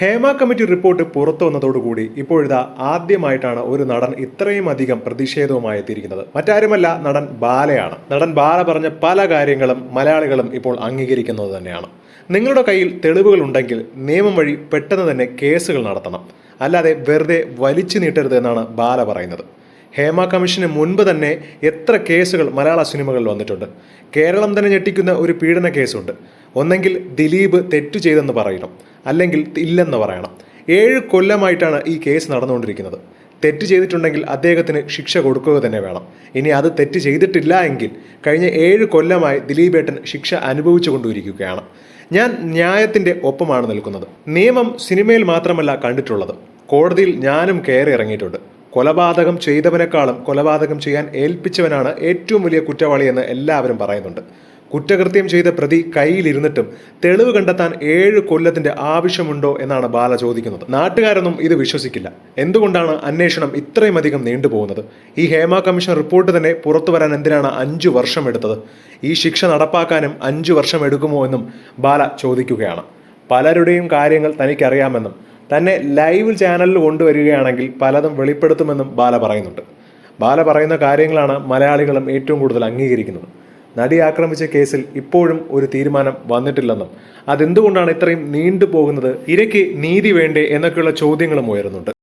Hema committee report പുറത്തു വന്നതോടുകൂടി ഇപ്പോഴിതാ ആദ്യമായിട്ടാണ് ഒരു നടൻ ഇത്രയും അധികം പ്രതിഷേധവുമായി എത്തിയിരിക്കുന്നത്. മറ്റാരുമല്ല നടൻ ബാലയാണ്. നടൻ ബാല പറഞ്ഞ പല കാര്യങ്ങളും മലയാളികളും ഇപ്പോൾ അംഗീകരിക്കുന്നത് തന്നെയാണ്. നിങ്ങളുടെ കയ്യിൽ തെളിവുകൾ ഉണ്ടെങ്കിൽ നിയമം വഴി പെട്ടെന്ന് തന്നെ കേസുകൾ നടത്തണം. അല്ലാതെ വെറുതെ വലിച്ചു നീട്ടരുത് എന്നാണ് ബാല പറയുന്നത്. ഹേമ കമ്മീഷന് മുൻപ് തന്നെ എത്ര കേസുകൾ മലയാള സിനിമകളിൽ വന്നിട്ടുണ്ട്. കേരളം തന്നെ ഞെട്ടിക്കുന്ന ഒരു പീഡന കേസുണ്ട്. ഒന്നെങ്കിൽ ദിലീപ് തെറ്റു ചെയ്തെന്ന് പറയണം അല്ലെങ്കിൽ ഇല്ലെന്ന് പറയണം. ഏഴ് കൊല്ലമായിട്ടാണ് ഈ കേസ് നടന്നുകൊണ്ടിരിക്കുന്നത്. തെറ്റ് ചെയ്തിട്ടുണ്ടെങ്കിൽ അദ്ദേഹത്തിന് ശിക്ഷ കൊടുക്കുക തന്നെ വേണം. ഇനി അത് തെറ്റ് ചെയ്തിട്ടില്ല എങ്കിൽ കഴിഞ്ഞ ഏഴ് കൊല്ലമായി ദിലീപേട്ടൻ ശിക്ഷ അനുഭവിച്ചു കൊണ്ടിരിക്കുകയാണ്. ഞാൻ ന്യായത്തിന്റെ ഒപ്പമാണ് നിൽക്കുന്നത്. നിയമം സിനിമയിൽ മാത്രമല്ല കണ്ടിട്ടുള്ളത്. കോടതിയിൽ ഞാനും കയറി ഇറങ്ങിയിട്ടുണ്ട്. കൊലപാതകം ചെയ്തവനേക്കാളും കൊലപാതകം ചെയ്യാൻ ഏൽപ്പിച്ചവനാണ് ഏറ്റവും വലിയ കുറ്റവാളിയെന്ന് എല്ലാവരും പറയുന്നുണ്ട്. കുറ്റകൃത്യം ചെയ്ത പ്രതി കയ്യിലിരുന്നിട്ടും തെളിവ് കണ്ടെത്താൻ ഏഴ് കൊല്ലത്തിന്റെ ആവശ്യമുണ്ടോ എന്നാണ് ബാല ചോദിക്കുന്നത്. നാട്ടുകാരൊന്നും ഇത് വിശ്വസിക്കില്ല. എന്തുകൊണ്ടാണ് അന്വേഷണം ഇത്രയും അധികം നീണ്ടുപോകുന്നത്? ഈ ഹേമ കമ്മീഷൻ റിപ്പോർട്ട് തന്നെ പുറത്തു വരാൻ എന്തിനാണ് അഞ്ചു വർഷം എടുത്തത്? ഈ ശിക്ഷ നടപ്പാക്കാനും അഞ്ചു വർഷം എടുക്കുമോ എന്നും ബാല ചോദിക്കുകയാണ്. പലരുടെയും കാര്യങ്ങൾ തനിക്കറിയാമെന്നും തന്നെ ലൈവ് ചാനലിൽ കൊണ്ടുവരികയാണെങ്കിൽ പലതും വെളിപ്പെടുത്തുമെന്നും ബാല പറയുന്നുണ്ട്. ബാല പറയുന്ന കാര്യങ്ങളാണ് മലയാളികളും ഏറ്റവും കൂടുതൽ അംഗീകരിക്കുന്നത്. നടി ആക്രമിച്ച കേസിൽ ഇപ്പോഴും ഒരു തീരുമാനം വന്നിട്ടില്ലെന്നും. അതെന്തുകൊണ്ടാണ് ഇത്രയും നീണ്ടുപോകുന്നത്? ഇരയ്ക്ക് നീതി വേണ്ടേ എന്നൊക്കെയുള്ള ചോദ്യങ്ങളും ഉയരുന്നുണ്ട്.